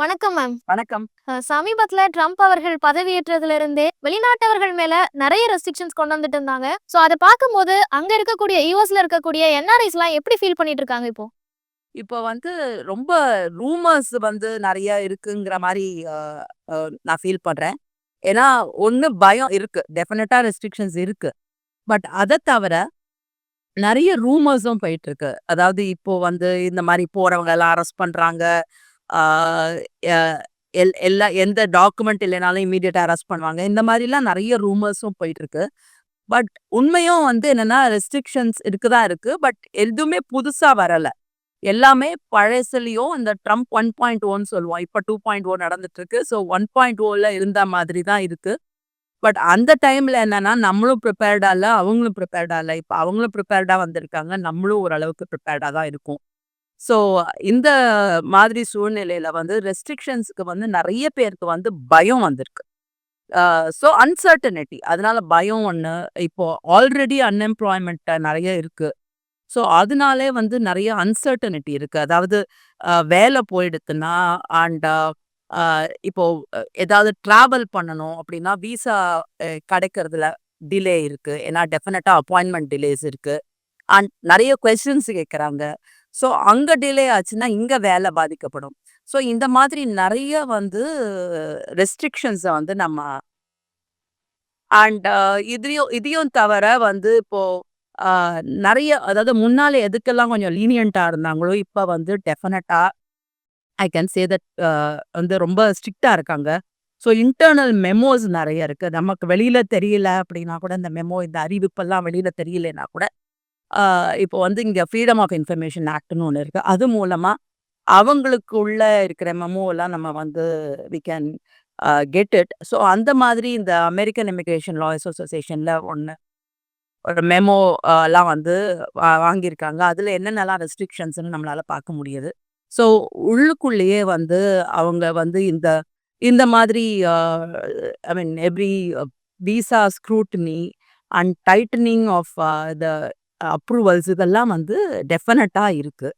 வணக்கம் மேம் வணக்கம். சமீபத்துல ட்ரம்ப் அவர்கள் பதவியேற்றதுல இருந்தே வெளிநாட்டவர்கள் மேல நிறைய ரெஸ்ட்ரிக்ஷன்ஸ் கொண்டு வந்துட்டு இருந்தாங்க. சோ அதை பார்க்கும்போது அங்க இருக்கக்கூடிய யூஎஸ்ல இருக்கக்கூடிய என்ஆர்ஐஸ் எல்லாம் எப்படி ஃபீல் பண்ணிட்டு இருக்காங்க இப்போ? இப்போ வந்து ரொம்ப ரூமர்ஸ் வந்து நிறைய இருக்குங்கிற மாதிரி நான் ஃபீல் பண்றேன். ஏன்னா ஒன்று பயம் இருக்கு. டெஃபினட்டா ரெஸ்ட்ரிக்ஷன்ஸ் இருக்கு. பட் அதை தவிர நிறைய ரூமர்ஸும் போயிட்டு இருக்கு. அதாவது இப்போ வந்து இந்த மாதிரி போறவங்க எல்லாம் அரெஸ்ட் பண்றாங்க. எல்- எல்லா எந்த டாக்குமெண்ட் இல்லைனாலும் இமீடியட்டாக அரெஸ்ட் பண்ணுவாங்க. இந்த மாதிரிலாம் நிறைய ரூமர்ஸும் போயிட்டுருக்கு. பட் உண்மையும் வந்து என்னென்னா ரெஸ்ட்ரிக்ஷன்ஸ் இருக்குதான் இருக்குது பட் எதுவுமே புதுசாக வரலை. எல்லாமே பழசுலேயும் இந்த ட்ரம்ப் ஒன் பாயிண்ட் ஓன்னு சொல்லுவோம். இப்போ டூ பாயிண்ட் ஓ நடந்துட்டுருக்கு. ஸோ ஒன் பாயிண்ட் ஓவில் இருந்த மாதிரி தான் இருக்குது பட் அந்த டைமில் என்னென்னா நம்மளும் ப்ரிப்பேர்டாக இல்லை அவங்களும் ப்ரிப்பேர்டாக இல்லை. இப்போ அவங்களும் ப்ரிப்பேர்டாக வந்திருக்காங்க. நம்மளும் ஓரளவுக்கு ப்ரிப்பேர்டாக தான் இருக்கும். ஸோ இந்த மாதிரி சூழ்நிலையில வந்து ரெஸ்ட்ரிக்ஷன்ஸ்க்கு வந்து நிறைய பேருக்கு வந்து பயம் வந்திருக்கு. So uncertainty. அதனால பயம் ஒன்று இப்போ ஆல்ரெடி அன்எம்ப்ளாய்மெண்ட்டை நிறைய இருக்கு. ஸோ அதனாலே வந்து நிறைய அன்சர்டனிட்டி இருக்கு. அதாவது வேலை போயிடுத்துன்னா அண்ட் இப்போ ஏதாவது டிராவல் பண்ணணும் அப்படின்னா விசா கிடைக்கிறதுல டிலே இருக்கு. ஏன்னா டெஃபினட்டாக அப்பாயின்மெண்ட் டிலேஸ் இருக்கு. அண்ட் நிறைய கொஸ்டின்ஸ் கேட்குறாங்க ஸோ அங்க டிலே ஆச்சுன்னா இங்க வேலை பாதிக்கப்படும். ஸோ இந்த மாதிரி நிறைய வந்து ரெஸ்ட்ரிக்ஷன்ஸை வந்து நம்ம அண்ட் இதையும் இதையும் தவிர வந்து இப்போ நிறைய அதாவது முன்னால எதுக்கெல்லாம் கொஞ்சம் லீனியண்ட்டாக இருந்தாங்களோ இப்போ வந்து டெஃபினட்டாக ஐ கேன் சே தட் வந்து ரொம்ப ஸ்ட்ரிக்டாக இருக்காங்க. ஸோ இன்டர்னல் மெமோஸ் நிறைய இருக்கு. நமக்கு வெளியில தெரியல அப்படின்னா கூட இந்த மெமோ இந்த அறிவிப்பெல்லாம் வெளியில தெரியலனா கூட இப்போ வந்து இங்கே ஃப்ரீடம் ஆஃப் இன்ஃபர்மேஷன் ஆக்ட்னு ஒன்று இருக்குது அது மூலமாக அவங்களுக்கு உள்ள இருக்கிற மெமோ எல்லாம் நம்ம வந்து we can get it so அந்த மாதிரி இந்த அமெரிக்கன் இமிக்ரேஷன் லாயர்ஸ் அசோசியேஷனில் ஒன்று ஒரு மெமோ எல்லாம் வந்து வாங்கியிருக்காங்க. அதில் என்னென்னலாம் ரெஸ்ட்ரிக்ஷன்ஸ்னு நம்மளால பார்க்க முடியுது. ஸோ உள்ளுக்குள்ளேயே வந்து அவங்க வந்து இந்த இந்த மாதிரி I mean every visa scrutiny and tightening of the approvals இதெல்லாம் வந்து டெஃபினட்டாக இருக்குது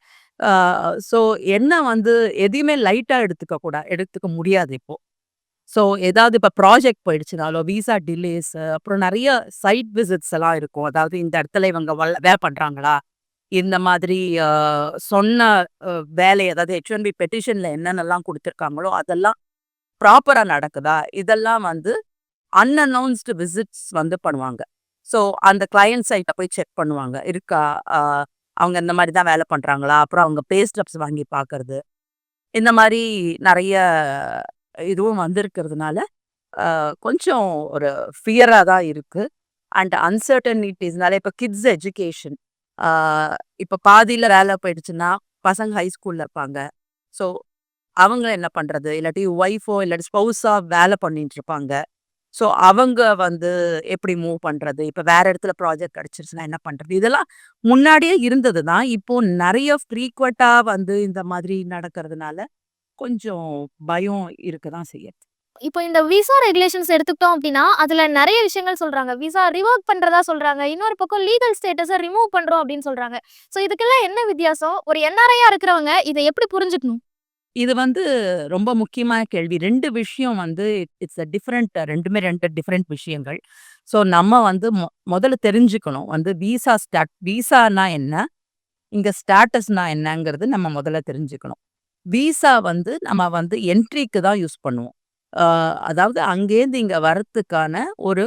ஸோ என்ன வந்து எதையுமே லைட்டாக எடுத்துக்க கூட எடுத்துக்க முடியாது இப்போ. ஸோ ஏதாவது இப்போ ப்ராஜெக்ட் போயிடுச்சுனாலோ விசா டிலேஸ் அப்புறம் நிறைய சைட் விசிட்ஸ் எல்லாம் இருக்கும். அதாவது இந்த இடத்துல இவங்க வல்ல வே பண்ணுறாங்களா இந்த மாதிரி சொன்ன வேலை அதாவது ஹெச் பி பெட்டிஷனில் என்னென்னலாம் கொடுத்துருக்காங்களோ அதெல்லாம் ப்ராப்பராக நடக்குதா? இதெல்லாம் வந்து அன்அனௌன்ஸ்டு விசிட்ஸ் வந்து பண்ணுவாங்க. ஸோ அந்த கிளையன்ட் சைட்டை போய் செக் பண்ணுவாங்க. இருக்கா? அவங்க இந்த மாதிரி தான் வேலை பண்ணுறாங்களா அப்புறம் அவங்க பே ஸ்டப்ஸ் வாங்கி பார்க்கறது. இந்த மாதிரி நிறைய இதுவும் வந்திருக்கிறதுனால கொஞ்சம் ஒரு ஃபியராக தான் இருக்குது அண்ட் அன்சர்டனிட்டிஸ்னால இப்போ கிட்ஸ் எஜுகேஷன் இப்போ பாதியில் வேலை போயிடுச்சுன்னா பசங்க ஹை ஸ்கூலில் இருப்பாங்க. ஸோ அவங்க என்ன பண்ணுறது இல்லாட்டி ஒய்ஃபோ இல்லாட்டி ஸ்பௌஸாக வேலை பண்ணிட்டு இருப்பாங்க. ஸோ அவங்க வந்து எப்படி மூவ் பண்ணுறது இப்போ வேற இடத்துல ப்ராஜெக்ட் கிடச்சிருச்சுன்னா என்ன பண்ணுறது இதெல்லாம் முன்னாடியே இருந்தது தான். இப்போ நிறைய ஃப்ரீக்வெண்ட்டாக வந்து இந்த மாதிரி நடக்கிறதுனால கொஞ்சம் பயம் இருக்க தான் செய்யுது. இப்போ இந்த விசா ரெகுலேஷன்ஸ் எடுத்துக்கிட்டோம் அப்படின்னா அதுல நிறைய விஷயங்கள் சொல்றாங்க. விசா ரிவோக் பண்றதா சொல்றாங்க. இன்னொரு பக்கம் லீகல் ஸ்டேட்டஸை ரிமூவ் பண்றோம் அப்படின்னு சொல்றாங்க. ஸோ இதுக்கெல்லாம் என்ன வித்தியாசம்? ஒரு என்ஆர்ஐயா இருக்கிறவங்க இதை எப்படி புரிஞ்சுக்கணும்? இது வந்து ரொம்ப முக்கியமான கேள்வி. ரெண்டு விஷயம் வந்து இட்ஸ் அ டிஃப்ரெண்ட் ரெண்டுமே ரெண்டு டிஃப்ரெண்ட் விஷயங்கள். ஸோ நம்ம வந்து மொ முதல்ல தெரிஞ்சுக்கணும். வந்து விசா ஸ்டாட் விசானா என்ன? இங்கே ஸ்டாட்டஸ்னா என்னங்கிறது நம்ம முதல்ல தெரிஞ்சுக்கணும். விசா வந்து நம்ம வந்து என்ட்ரிக்கு தான் யூஸ் பண்ணுவோம். அதாவது அங்கேருந்து இங்கே வரத்துக்கான ஒரு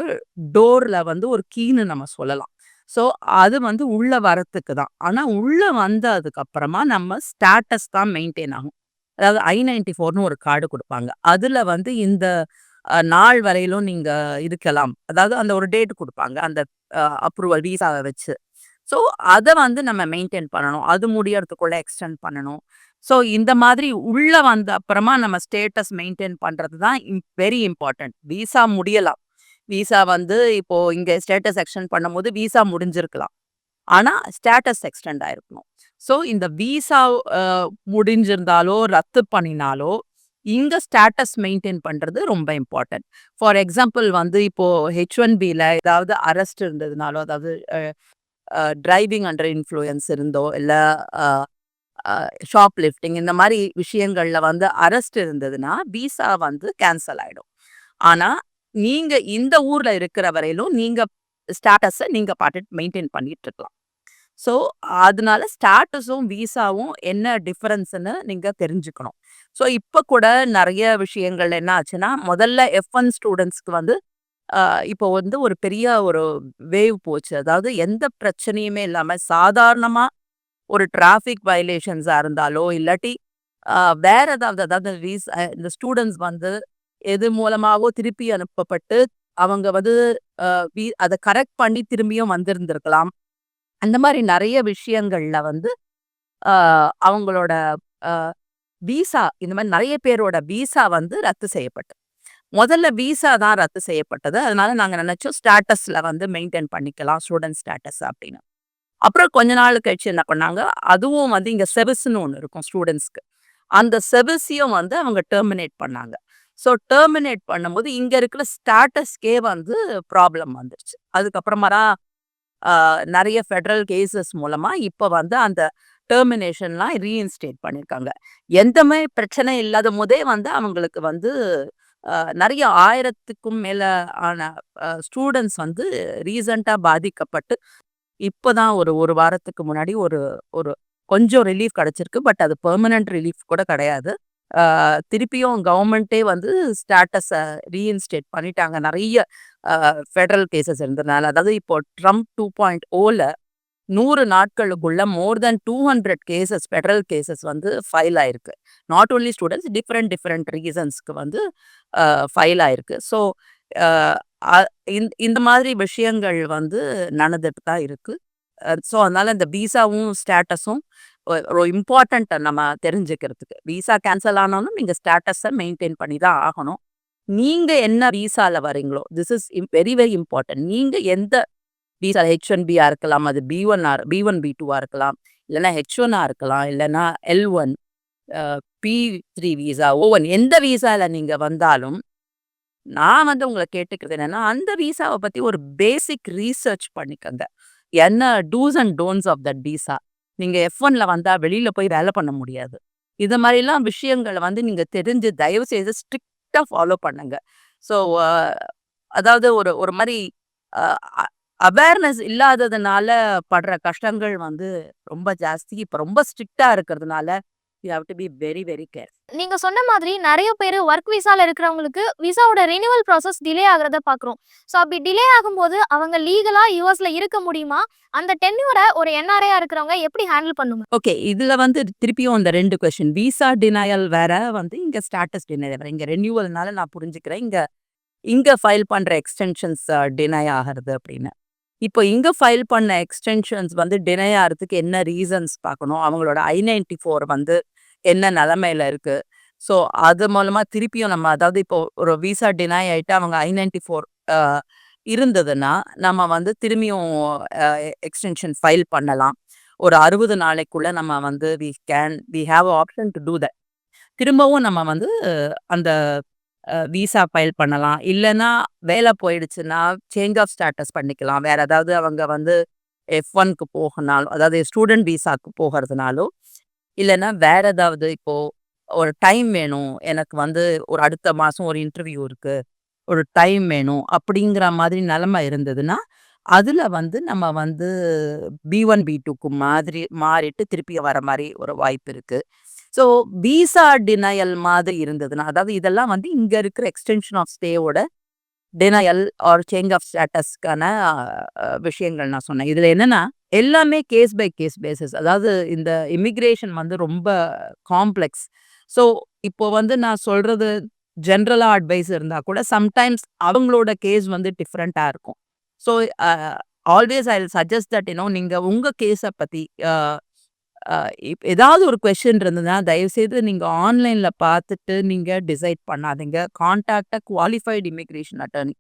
டோரில் வந்து ஒரு கீன்னு நம்ம சொல்லலாம். ஸோ அது வந்து உள்ளே வரத்துக்கு தான். ஆனால் உள்ளே வந்ததுக்கப்புறமா நம்ம ஸ்டேட்டஸ் தான் மெயின்டைன் ஆகும். அதாவது ஐ நைன்டி ஃபோர்னு ஒரு கார்டு கொடுப்பாங்க. அதில் வந்து இந்த நாள் வரையிலும் நீங்கள் இருக்கலாம். அதாவது அந்த ஒரு டேட் கொடுப்பாங்க. அந்த அப்ரூவல் வீசாவை வச்சு. ஸோ அதை வந்து நம்ம மெயின்டைன் பண்ணணும். அது முடியறதுக்குள்ளே எக்ஸ்டெண்ட் பண்ணணும். ஸோ இந்த மாதிரி உள்ளே வந்த அப்புறமா நம்ம ஸ்டேட்டஸ் மெயின்டைன் பண்ணுறது தான் வெரி இம்பார்ட்டன்ட். விசா முடியலாம். விசா வந்து இப்போது இங்கே ஸ்டேட்டஸ் எக்ஸ்டெண்ட் பண்ணும்போது விசா முடிஞ்சிருக்கலாம். ஆனால் ஸ்டேட்டஸ் எக்ஸ்டெண்ட் ஆயிருக்கணும். ஸோ இந்த விசா முடிஞ்சிருந்தாலோ ரத்து பண்ணினாலோ இங்கே ஸ்டேட்டஸ் மெயின்டைன் பண்ணுறது ரொம்ப இம்பார்ட்டன்ட் ஃபார் எக்ஸாம்பிள் வந்து இப்போது ஹெச் ஒன் பியில் ஏதாவது அரெஸ்ட் இருந்ததுனாலோ அதாவது டிரைவிங் அண்டர் இன்ஃப்ளூயன்ஸ் இருந்தோ இல்லை ஷாப் லிஃப்டிங் இந்த மாதிரி விஷயங்களில் வந்து அரெஸ்ட் இருந்ததுன்னா விசா வந்து கேன்சல் ஆகிடும் ஆனால் நீங்கள் இந்த ஊரில் இருக்கிற வரையிலும் நீங்கள் ஸ்டேட்டஸை நீங்கள் பாட்டு மெயின்டைன் பண்ணிட்டு இருக்கலாம். ஸோ அதனால ஸ்டேட்டஸும் விசாவும் என்ன டிஃப்ரென்ஸ்னு நீங்க தெரிஞ்சுக்கணும். ஸோ இப்போ கூட நிறைய விஷயங்கள் என்ன ஆச்சுன்னா முதல்ல எஃப் ஒன் ஸ்டூடெண்ட்ஸ்க்கு வந்து ஆஹ் இப்போ வந்து ஒரு பெரிய ஒரு வேவ் போச்சு. அதாவது எந்த பிரச்சனையுமே இல்லாம சாதாரணமா ஒரு டிராஃபிக் வயலேஷன்ஸாக இருந்தாலோ இல்லாட்டி வேற ஏதாவது அதாவது ரீஸ் இந்த ஸ்டூடெண்ட்ஸ் வந்து எது மூலமாவோ திருப்பி அனுப்பப்பட்டு அவங்க வந்து அதை கரெக்ட் பண்ணி திரும்பியும் வந்திருந்திருக்கலாம். அந்த மாதிரி நிறைய விஷயங்கள்ல வந்து அவங்களோட விசா இந்த மாதிரி நிறைய பேரோட விசா வந்து ரத்து செய்யப்பட்டது. முதல்ல விசா தான் ரத்து செய்யப்பட்டது. அதனால நாங்கள் நினைச்சோம் ஸ்டேட்டஸில் வந்து மெயின்டைன் பண்ணிக்கலாம் ஸ்டூடெண்ட் ஸ்டேட்டஸ் அப்படின்னு. அப்புறம் கொஞ்ச நாள் கழிச்சு என்ன பண்ணாங்க அதுவும் வந்து இங்கே செவிஸ்ன்னு ஒன்று இருக்கும் ஸ்டூடெண்ட்ஸ்க்கு. அந்த செவிஸையும் வந்து அவங்க டெர்மினேட் பண்ணாங்க. ஸோ டெர்மினேட் பண்ணும்போது இங்கே இருக்கிற ஸ்டேட்டஸ்க்கே வந்து ப்ராப்ளம் வந்துருச்சு. அதுக்கப்புறமா தான் நிறைய ஃபெடரல் கேசஸ் மூலமாக இப்போ வந்து அந்த டெர்மினேஷன்லாம் ரீஇன்ஸ்டேட் பண்ணியிருக்காங்க எந்தமே பிரச்சனை இல்லாத போதே வந்து அவங்களுக்கு வந்து நிறைய ஆயிரத்துக்கும் மேலே ஆன ஸ்டூடெண்ட்ஸ் வந்து ரீசண்டாக பாதிக்கப்பட்டு இப்போ தான் ஒரு ஒரு வாரத்துக்கு முன்னாடி ஒரு ஒரு கொஞ்சம் ரிலீஃப் கிடச்சிருக்கு. பட் அது பெர்மனன்ட் ரிலீஃப் கூட கிடையாது. திருப்பியும் கவர்மெண்ட்டே வந்து ஸ்டேட்டஸை ரீஇன்ஸ்டேட் பண்ணிட்டாங்க. நிறைய ஃபெடரல் கேசஸ் இருந்ததுனால. அதாவது இப்போ ட்ரம்ப் டூ பாயிண்ட் ஓவில் நூறு நாட்களுக்குள்ள more than two hundred cases federal cases வந்து ஃபைல் ஆயிருக்கு. Not only students different different ரீசன்ஸ்க்கு வந்து ஃபைல் ஆயிருக்கு. ஸோ இந்த மாதிரி விஷயங்கள் வந்து நடந்துட்டு தான் இருக்குது ஸோ அதனால் இந்த பீசாவும் ஸ்டேட்டஸும் ஒரு இம்பார்ட்டண்ட்டை நம்ம தெரிஞ்சுக்கிறதுக்கு. விசா கேன்சல் ஆனாலும் நீங்கள் ஸ்டேட்டஸை மெயின்டைன் பண்ணி தான் ஆகணும். நீங்கள் என்ன விசால வரீங்களோ this is very very important நீங்கள் எந்த விசா ஹெச் ஒன் பியாக இருக்கலாம் அது B one or B one B டூவாக இருக்கலாம் இல்லைனா ஹெச் ஒன்னாக இருக்கலாம் இல்லைன்னா L one B three visa ஒவ்வொன் எந்த விசால நீங்கள் வந்தாலும் நான் வந்து உங்களை கேட்டுக்கிறது என்னென்னா அந்த விசாவை பற்றி ஒரு பேசிக் ரீசர்ச் பண்ணிக்கங்க. என்ன dos and don'ts of that visa நீங்க எஃப் ஒன்ல வந்தா வெளியில போய் வேலை பண்ண முடியாது. இது மாதிரிலாம் விஷயங்களை வந்து நீங்க தெரிஞ்சு தயவு செய்து ஸ்ட்ரிக்டா ஃபாலோ பண்ணுங்க. ஸோ அதாவது ஒரு ஒரு மாதிரி அவேர்னஸ் இல்லாததுனால படுற கஷ்டங்கள் வந்து ரொம்ப ஜாஸ்தி. இப்போ ரொம்ப ஸ்ட்ரிக்டா இருக்கிறதுனால you have to be very very care நீங்க சொன்ன மாதிரி நிறைய பேர் ஒர்க் விசால இருக்கிறவங்களுக்கு விசாவோட ரினிவல் ப்ராசஸ் டிலே ஆகுறத பாக்குறோம். ஸோ அப்படி டிலே ஆகும்போது அவங்க லீகலா யூஎஸ்ல இருக்க முடியுமா? அந்த டென்யூரை ஒரு என்ஆர்ஐயா இருக்கிறவங்க எப்படி ஹேண்டில் பண்ணுங்க ஓகே இதுல வந்து திருப்பியும் அந்த ரெண்டு கொஸ்டின் விசா டினையல் வேற வந்து இங்க ஸ்டேட்டஸ் டினையல் வேற. இங்க ரெனியூவல்னால நான் புரிஞ்சுக்கிறேன். இங்க இங்க ஃபைல் பண்ற எக்ஸ்டென்ஷன்ஸ் டினை ஆகிறது அப்படின்னு. இப்போ இங்கே ஃபைல் பண்ண எக்ஸ்டென்ஷன்ஸ் வந்து டினை ஆகிறதுக்கு என்ன ரீசன்ஸ் பார்க்கணும்? அவங்களோட ஐ நைன்டி ஃபோர் வந்து என்ன நிலமையில இருக்குது ஸோ அது மூலமாக திருப்பியும் நம்ம அதாவது இப்போ ஒரு விசா டினை ஆகிட்டு அவங்க ஐ நைன்டி ஃபோர் இருந்ததுன்னா நம்ம வந்து திரும்பியும் எக்ஸ்டென்ஷன் ஃபைல் பண்ணலாம். ஒரு அறுபது நாளைக்குள்ளே நம்ம வந்து we can we have option to do that திரும்பவும் நம்ம வந்து அந்த விசா ஃபைல் பண்ணலாம். இல்லைன்னா வேலை போயிடுச்சுன்னா சேஞ்ச் ஆஃப் ஸ்டேட்டஸ் பண்ணிக்கலாம். வேற ஏதாவது அவங்க வந்து எஃப் ஒன்க்கு போகனாலும் அதாவது ஸ்டூடெண்ட் விசாக்கு போகிறதுனாலோ இல்லைன்னா வேற ஏதாவது இப்போ ஒரு டைம் வேணும். எனக்கு வந்து ஒரு அடுத்த மாதம் ஒரு இன்டர்வியூ இருக்கு. ஒரு டைம் வேணும் அப்படிங்கிற மாதிரி நிலமை இருந்ததுன்னா அதில் வந்து நம்ம வந்து பி ஒன் பி டூக்கு மாதிரி மாறிட்டு திருப்பி வர மாதிரி ஒரு வாய்ப்பு இருக்குது ஸோ பீசா டினையல் மாதிரி இருந்ததுன்னா அதாவது இதெல்லாம் வந்து இங்கே இருக்கிற எக்ஸ்டென்ஷன் ஆஃப் ஸ்டேவோட டினையல் ஆர் சேஞ்ச் ஆஃப் ஸ்டேட்டஸ்க்கான விஷயங்கள் நான் சொன்னேன். இதில் என்னென்னா எல்லாமே கேஸ் பை கேஸ் பேசிஸ் அதாவது இந்த இமிக்ரேஷன் வந்து ரொம்ப காம்ப்ளெக்ஸ் ஸோ இப்போ வந்து நான் சொல்கிறது ஜென்ரலாக அட்வைஸ் இருந்தால் கூட சம்டைம்ஸ் அவங்களோட கேஸ் வந்து டிஃப்ரெண்ட்டாக இருக்கும். So always I suggest that you know நீங்கள் உங்கள் கேஸை பற்றி ஏதாவது ஒரு கொஷின் இருந்ததுன்னா தயவுசெய்து நீங்கள் ஆன்லைனில் பார்த்துட்டு நீங்கள் டிசைட் பண்ணாதீங்க. கான்டாக்ட குவாலிஃபைடு இமிக்ரேஷன் அட்டர்னி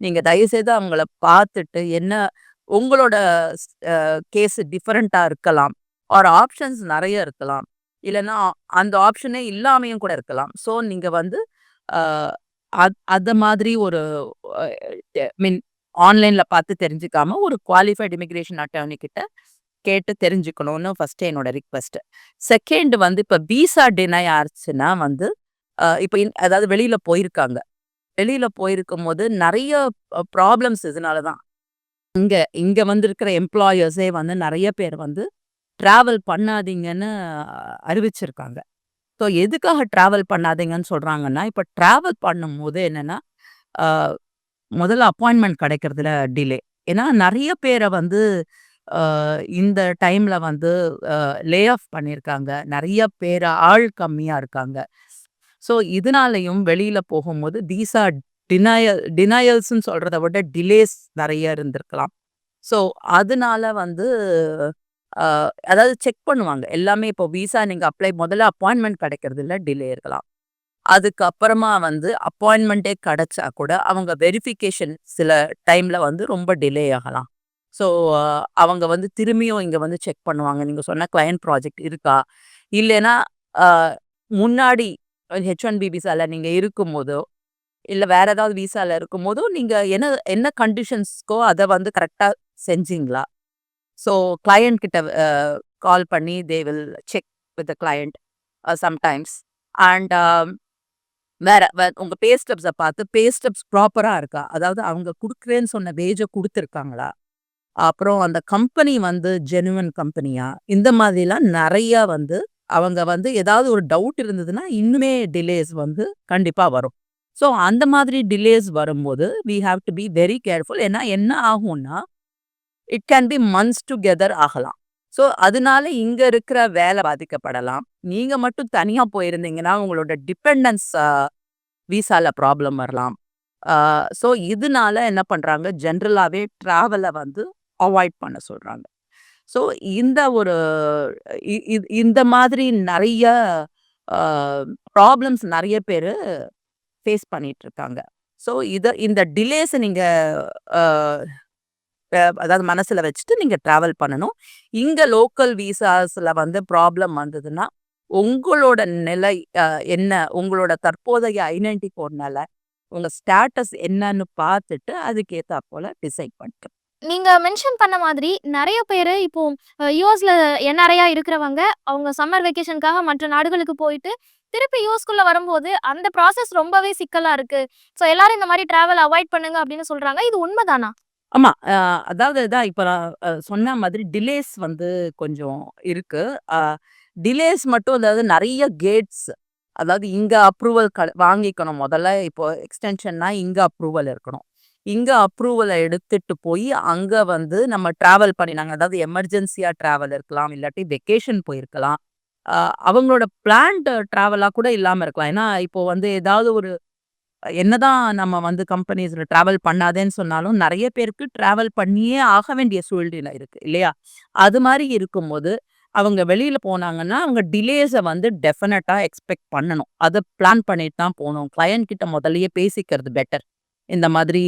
நீங்கள் தயவுசெய்து அவங்கள பார்த்துட்டு என்ன உங்களோட கேஸ் டிஃப்ரெண்ட்டாக இருக்கலாம். ஆர் ஆப்ஷன்ஸ் நிறைய இருக்கலாம். இல்லைன்னா அந்த ஆப்ஷனே இல்லாமையும் கூட இருக்கலாம். ஸோ நீங்கள் வந்து அது அத்- மாதிரி ஒரு மீன் ஆன்லைனில் பார்த்து தெரிஞ்சுக்காம ஒரு குவாலிஃபைட் இமிக்ரேஷன் அட்டர்னி கிட்ட கேட்டு தெரிஞ்சுக்கணும்னு ஃபஸ்ட்டு என்னோட ரிக்வெஸ்ட் செகண்ட் வந்து இப்போ விசா டினை ஆச்சுன்னா வந்து இப்போ அதாவது வெளியில போயிருக்காங்க. வெளியில போயிருக்கும் போது நிறைய ப்ராப்ளம்ஸ் இதனால தான். இங்க இங்க வந்து இருக்கிற எம்ப்ளாயர்ஸே வந்து நிறைய பேர் வந்து டிராவல் பண்ணாதீங்கன்னு அறிவிச்சிருக்காங்க. ஸோ எதுக்காக டிராவல் பண்ணாதீங்கன்னு சொல்றாங்கன்னா இப்போ டிராவல் பண்ணும்போது என்னன்னா முதல்ல அப்பாயின்மெண்ட் கிடைக்கிறதுல டிலே ஏன்னா நிறைய பேரை வந்து இந்த டைம்ல வந்து லே ஆஃப் பண்ணியிருக்காங்க நிறைய பேர் ஆள் கம்மியாக இருக்காங்க. ஸோ இதனாலையும் வெளியில் போகும்போது தீஸ் ஆர் டினயல் டினயல்ஸ்ன்னு சொல்கிறத விட டிலேஸ் நிறைய இருந்திருக்கலாம். ஸோ அதனால வந்து அதாவது செக் பண்ணுவாங்க. எல்லாமே இப்போ விசா நீங்கள் அப்ளை முதல்ல அப்பாயின்மெண்ட் கிடைக்கிறதுல டிலே இருக்கலாம். அதுக்கப்புறமா வந்து அப்பாயின்மெண்ட்டே கிடச்சா கூட அவங்க வெரிஃபிகேஷன் சில டைமில் வந்து ரொம்ப டிலே ஆகலாம். ஸோ அவங்க வந்து திரும்பியும் இங்கே வந்து செக் பண்ணுவாங்க. நீங்கள் சொன்ன கிளையண்ட் ப்ராஜெக்ட் இருக்கா? இல்லைன்னா முன்னாடி ஹெச் ஒன் பி விசாவில் நீங்கள் இருக்கும்போதோ இல்லை வேறு ஏதாவது விசாவில் இருக்கும்போதோ நீங்கள் என்ன என்ன கண்டிஷன்ஸ்க்கோ அதை வந்து கரெக்டாக செஞ்சீங்களா? ஸோ கிளையண்ட் கிட்ட கால் பண்ணி they will check with the client sometimes and வேற வே பே ஸ்டெப்ஸை பார்த்து பே ஸ்டெப்ஸ் ப்ராப்பராக இருக்கா? அதாவது அவங்க கொடுக்குறேன்னு சொன்ன வேஜை கொடுத்துருக்காங்களா? அப்புறம் அந்த கம்பெனி வந்து ஜெனுவன் கம்பெனியா? இந்த மாதிரிலாம் நிறைய வந்து அவங்க வந்து ஏதாவது ஒரு டவுட் இருந்ததுன்னா இன்னுமே டிலேஸ் வந்து கண்டிப்பாக வரும். ஸோ அந்த மாதிரி டிலேஸ் வரும்போது we have to be very careful ஏன்னா என்ன ஆகும்னா it can be months together ஆகலாம். ஸோ அதனால இங்கே இருக்கிற வேலை பாதிக்கப்படலாம். நீங்கள் மட்டும் தனியாக போயிருந்தீங்கன்னா உங்களோட டிபெண்டன்ஸ் விசால ப்ராப்ளம் வரலாம். ஸோ இதனால என்ன பண்ணுறாங்க ஜென்ரலாகவே ட்ராவலை வந்து அவாய்ட் பண்ண சொல்கிறாங்க ஸோ இந்த ஒரு இ- இந்த மாதிரி நிறைய ப்ராப்ளம்ஸ் நிறைய பேர் ஃபேஸ் பண்ணிட்டு இருக்காங்க. ஸோ இதை இந்த டிலேஸை நீங்கள் அதாவது மனசில் வச்சுட்டு நீங்கள் ட்ராவல் பண்ணணும். இங்கே லோக்கல் விசாஸில் வந்து ப்ராப்ளம் வந்ததுன்னா உங்களோட நிலை என்ன? உங்களோட தற்போதைய ஐடென்டி நிலை. உங்கள் ஸ்டேட்டஸ் என்னன்னு பார்த்துட்டு அதுக்கேற்ற போல் டிசைட் பண்ணிக்கணும். நீங்க மென்ஷன் பண்ண மாதிரி நிறைய பேரு இப்போ யூஎஸ்ல என்ஆர்ஐயா இருக்கிறவங்க அவங்க சம்மர் வெக்கேஷனுக்காக மற்ற நாடுகளுக்கு போயிட்டு திருப்பி யூஎஸ்குள்ள வரும்போது அந்த ப்ராசஸ் ரொம்பவே சிக்கலா இருக்கு. ஸோ எல்லாரும் இந்த மாதிரி டிராவல் அவாய்ட் பண்ணுங்க அப்படின்னு சொல்றாங்க. இது உண்மைதானா? ஆமா. அதாவது தான் இப்ப நான் சொன்ன மாதிரி டிலேஸ் வந்து கொஞ்சம் இருக்கு. டிலேஸ் மட்டும் அதாவது நிறைய கேட்ஸ் அதாவது இங்க அப்ரூவல் வாங்கிக்கணும். முதல்ல இப்போ எக்ஸ்டென்ஷன்னா இங்க அப்ரூவல் இருக்கணும். இங்கே அப்ரூவலை எடுத்துட்டு போய் அங்கே வந்து நம்ம ட்ராவல் பண்ணினாங்க. அதாவது எமர்ஜென்சியாக ட்ராவல் இருக்கலாம் இல்லாட்டி வெக்கேஷன் போயிருக்கலாம். அவங்களோட பிளான்ட் ட்ராவலாக கூட இல்லாமல் இருக்கலாம். ஏன்னா இப்போ வந்து ஏதாவது ஒரு என்னதான் நம்ம வந்து கம்பெனிஸில் ட்ராவல் பண்ணாதேன்னு சொன்னாலும் நிறைய பேருக்கு ட்ராவல் பண்ணியே ஆக வேண்டிய சூழ்நிலை இருக்குது இல்லையா? அது மாதிரி இருக்கும்போது அவங்க வெளியில் போனாங்கன்னா அவங்க டிலேஸை வந்து டெஃபினட்டாக எக்ஸ்பெக்ட் பண்ணணும். அதை பிளான் பண்ணிட்டு தான் போகணும். கிளையண்ட் கிட்ட முதல்லையே பேசிக்கிறது பெட்டர் இந்த மாதிரி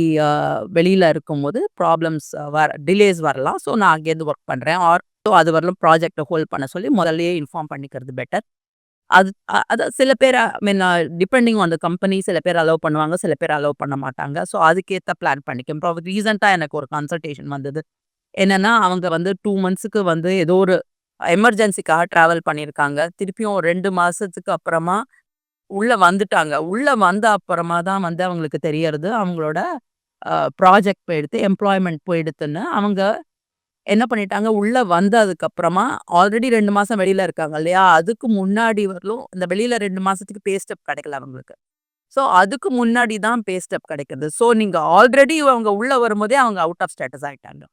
வெளியில் இருக்கும்போது ப்ராப்ளம்ஸ் வர டிலேஸ் வரலாம். ஸோ நான் அங்கேருந்து ஒர்க் பண்ணுறேன் ஆர் ஸோ அது வரலும் ப்ராஜெக்டை ஹோல்ட் பண்ண சொல்லி முதல்லையே இன்ஃபார்ம் பண்ணிக்கிறது பெட்டர். அது அது சில பேர் I mean depending on the company சில பேர் அலோவ் பண்ணுவாங்க சில பேர் அலோவ் பண்ண மாட்டாங்க. ஸோ அதுக்கேற்ற பிளான் பண்ணிக்கும். இப்போ ரீசெண்டாக எனக்கு ஒரு கன்சல்டேஷன் வந்தது. என்னென்னா அவங்க வந்து டூ மந்த்ஸுக்கு வந்து ஏதோ ஒரு எமர்ஜென்சிக்காக ட்ராவல் பண்ணியிருக்காங்க. திருப்பியும் ரெண்டு மாதத்துக்கு அப்புறமா உள்ள வந்துட்டாங்க. உள்ள வந்த அப்புறமா தான் வந்து அவங்களுக்கு தெரியறது. அவங்களோட ப்ராஜெக்ட் போயிடுத்து எம்ப்ளாய்மெண்ட் போயிடுத்துன்னு அவங்க என்ன பண்ணிட்டாங்க? உள்ள வந்ததுக்கு அப்புறமா ஆல்ரெடி ரெண்டு மாசம் வெளியில இருக்காங்க இல்லையா? அதுக்கு முன்னாடி வரலும் இந்த வெளியில ரெண்டு மாசத்துக்கு பே ஸ்டெப் கிடைக்கல அவங்களுக்கு. ஸோ அதுக்கு முன்னாடி தான் பே ஸ்டெப் கிடைக்குது. ஸோ நீங்க ஆல்ரெடி அவங்க உள்ள வரும்போதே அவங்க அவுட் ஆஃப் ஸ்டேட்டஸ் ஆயிட்டாங்க.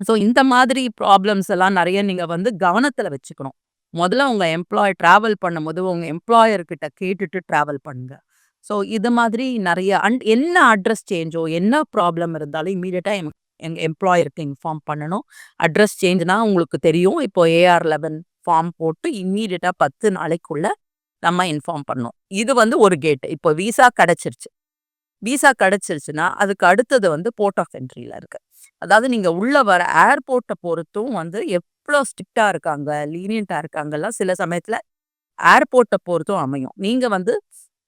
ஸோ இந்த மாதிரி ப்ராப்ளம்ஸ் எல்லாம் நிறைய நீங்க வந்து கவனத்துல வச்சுக்கணும். முதல்ல உங்கள் எம்ப்ளாய் ட்ராவல் பண்ணும்போது உங்கள் எம்ப்ளாயர்கிட்ட கேட்டுட்டு ட்ராவல் பண்ணுங்க. ஸோ இது மாதிரி நிறைய அண்ட் என்ன அட்ரஸ் சேஞ்சோ என்ன ப்ராப்ளம் இருந்தாலும் இமீடியட்டாக எம் எங்கள் எம்ப்ளாயருக்கு இன்ஃபார்ம் பண்ணணும். அட்ரஸ் சேஞ்ச்னா உங்களுக்கு தெரியும். இப்போ ஏஆர் லெவன் ஃபார்ம் போட்டு இம்மீடியட்டாக பத்து நாளைக்குள்ள நம்ம இன்ஃபார்ம் பண்ணோம் இது வந்து ஒரு கேட்டு இப்போ விசா கிடச்சிருச்சு. விசா கிடச்சிருச்சுன்னா அதுக்கு அடுத்தது வந்து போர்ட் ஆஃப் என்ட்ரியில் இருக்குது அதாவது நீங்கள் உள்ளே வர ஏர்போர்ட்டை பொறுத்தும் வந்து எவ்வளோ ஸ்ட்ரிக்டாக இருக்காங்க லீனியண்ட்டாக இருக்காங்கலாம் சில சமயத்தில் ஏர்போர்ட்டை பொறுத்தும் அமையும் நீங்கள் வந்து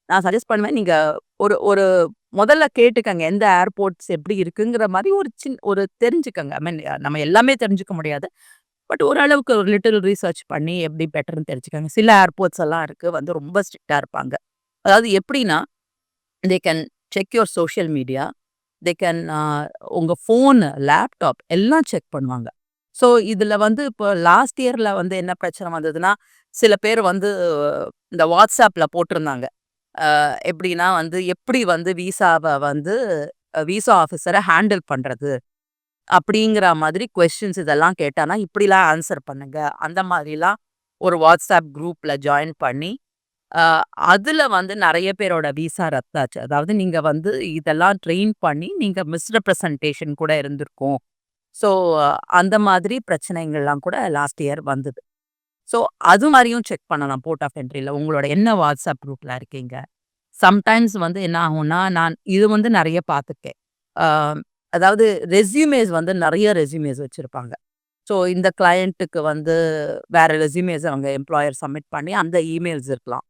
நான் சஜஸ்ட் பண்ணுவேன் நீங்கள் ஒரு ஒரு முதல்ல கேட்டுக்கங்க. எந்த ஏர்போர்ட்ஸ் எப்படி இருக்குங்கிற மாதிரி ஒரு சின் ஒரு தெரிஞ்சுக்கங்க. ஐ மீன் நம்ம எல்லாமே தெரிஞ்சுக்க முடியாது. பட் ஓரளவுக்கு ஒரு லிட்டில் ரீசர்ச் பண்ணி எப்படி பெட்டர்னு தெரிஞ்சுக்கங்க. சில ஏர்போர்ட்ஸ் எல்லாம் இருக்குது வந்து ரொம்ப ஸ்ட்ரிக்டாக இருப்பாங்க. அதாவது எப்படின்னா, they can check your social media. They can உங்கள் ஃபோனு லேப்டாப் எல்லாம் செக் பண்ணுவாங்க. ஸோ இதில் வந்து இப்போ லாஸ்ட் இயரில் வந்து என்ன பிரச்சனை வந்ததுன்னா, சில பேர் வந்து இந்த வாட்ஸ்அப்பில் போட்டிருந்தாங்க. எப்படின்னா வந்து எப்படி வந்து விசாவை வந்து விசா ஆஃபீஸரை ஹேண்டில் பண்ணுறது அப்படிங்கிற மாதிரி கொஸ்டின்ஸ் இதெல்லாம் கேட்டானா, இப்படிலாம் ஆன்சர் பண்ணுங்க. அந்த மாதிரிலாம் ஒரு வாட்ஸ்அப் குரூப்பில் ஜாயின் பண்ணி, அதில் வந்து நிறைய பேரோட விசா ரத்தாச்சு. அதாவது நீங்கள் வந்து இதெல்லாம் ட்ரெயின் பண்ணி நீங்கள் மிஸ்ரெப்ரசன்டேஷன் கூட இருந்திருக்கும். ஸோ அந்த மாதிரி பிரச்சனைகள்லாம் கூட லாஸ்ட் இயர் வந்தது. ஸோ அது மாதிரியும் செக் பண்ணலாம் போர்ட் ஆஃப் என்ட்ரியில் உங்களோட என்ன வாட்ஸ்அப் குரூப்பில் இருக்கீங்க? சம்டைம்ஸ் வந்து என்ன ஆகும்னா, நான் இது வந்து நிறைய பார்த்துருக்கேன். அதாவது ரெஸ்யூமேஸ் வந்து நிறைய ரெஸ்யூமேஸ் வச்சுருப்பாங்க ஸோ இந்த கிளையண்ட்டுக்கு வந்து வேற ரெஸ்யூமேஸ் அவங்க எம்ப்ளாயர் சப்மிட் பண்ணி அந்த இமெயில்ஸ் இருக்கலாம்.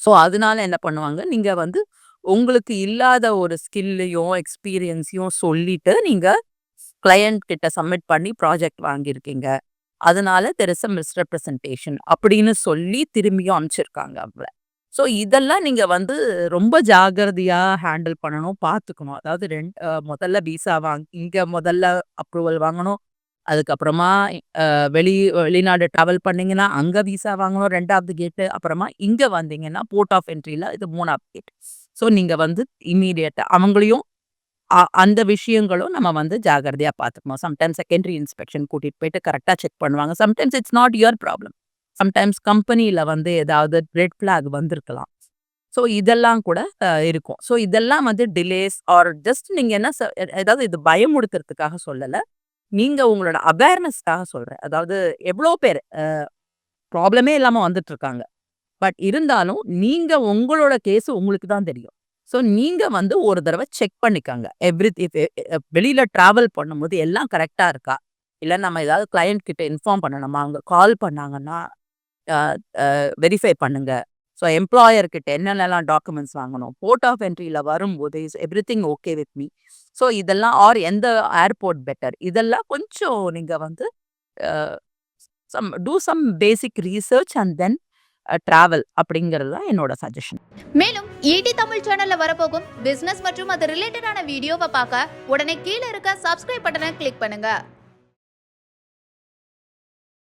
ஸோ அதனால என்ன பண்ணுவாங்க, நீங்கள் வந்து உங்களுக்கு இல்லாத ஒரு ஸ்கில்லையும், எக்ஸ்பீரியன்ஸையும் சொல்லிட்டு நீங்கள் கிளையண்ட் கிட்ட சப்மிட் பண்ணி ப்ராஜெக்ட் வாங்கியிருக்கீங்க. அதனால தேர் இஸ் அ மிஸ்ரெப்ரசன்டேஷன் அப்படின்னு சொல்லி திரும்பியும் அனுப்பிச்சிருக்காங்க அவங்கள. ஸோ இதெல்லாம் நீங்கள் வந்து ரொம்ப ஜாகிரதையாக ஹேண்டில் பண்ணணும், பார்த்துக்கணும். அதாவது ரெண்டு முதல்ல விசா வாங்க இங்கே முதல்ல அப்ரூவல் வாங்கணும். அதுக்கப்புறமா வெளி வெளிநாடு ட்ராவல் பண்ணீங்கன்னா, அங்கே விசா வாங்கணும் ரெண்டாவது கேட்டு. அப்புறமா இங்கே வந்தீங்கன்னா, போர்ட் ஆஃப் என்ட்ரியில் இது மூணாவது கேட். ஸோ நீங்கள் வந்து இம்மீடியட்டாக அவங்களையும் அ அந்த விஷயங்களும் நம்ம வந்து ஜாகிரதையாக பார்த்துக்கணும். சம்டைம்ஸ் செகண்டரி இன்ஸ்பெக்ஷன் கூட்டிகிட்டு போயிட்டு கரெக்டாக செக் பண்ணுவாங்க. Sometimes it's not your problem. Sometimes கம்பெனியில் வந்து ஏதாவது ரெட் ஃப்ளாக் வந்திருக்கலாம். ஸோ இதெல்லாம் கூட இருக்கும். ஸோ இதெல்லாம் வந்து டிலேஸ் ஆர் ஜஸ்ட் நீங்கள் என்ன ஏதாவது இது பயமுடுத்துறதுக்காக சொல்லலை நீங்க உங்களோட அவேர்னஸ்க்காக சொல்றேன். அதாவது எவ்வளோ பேர் ப்ராப்ளமே இல்லாமல் வந்துட்டு இருக்காங்க. பட் இருந்தாலும் நீங்க உங்களோட கேஸ் உங்களுக்கு தான் தெரியும். ஸோ நீங்க வந்து ஒரு தடவை செக் பண்ணிக்கங்க. எவ்ரி இஃப் எ வெளியில டிராவல் பண்ணும்போது எல்லாம் கரெக்டா இருக்கா? இல்லை நம்ம ஏதாவது கிளையண்ட் கிட்ட இன்ஃபார்ம் பண்ணணுமா? அவங்க கால் பண்ணாங்கன்னா, வெரிஃபை பண்ணுங்க. ஸோ எம்ப்ளாயர்கிட்ட என்னென்னலாம் டாக்குமெண்ட்ஸ் வாங்கணும்? போர்ட் ஆஃப் என்ட்ரியில் வரும்போது is everything okay with me. So இதெல்லாம் ஆர் எந்த ஏர்போர்ட் பெட்டர்? இதெல்லாம் கொஞ்சம் நீங்கள் வந்து some to some basic research and then travel travel அப்படிங்கிறது தான் என்னோட சஜஷன். மேலும் ஈடி தமிழ் சேனல்ல வரப்போகும் பிசினஸ் மற்றும் அது ரிலேட்டடான வீடியோவை பார்க்க உடனே கீழே இருக்க சப்ஸ்கிரைப் பட்டனை கிளிக் பண்ணுங்க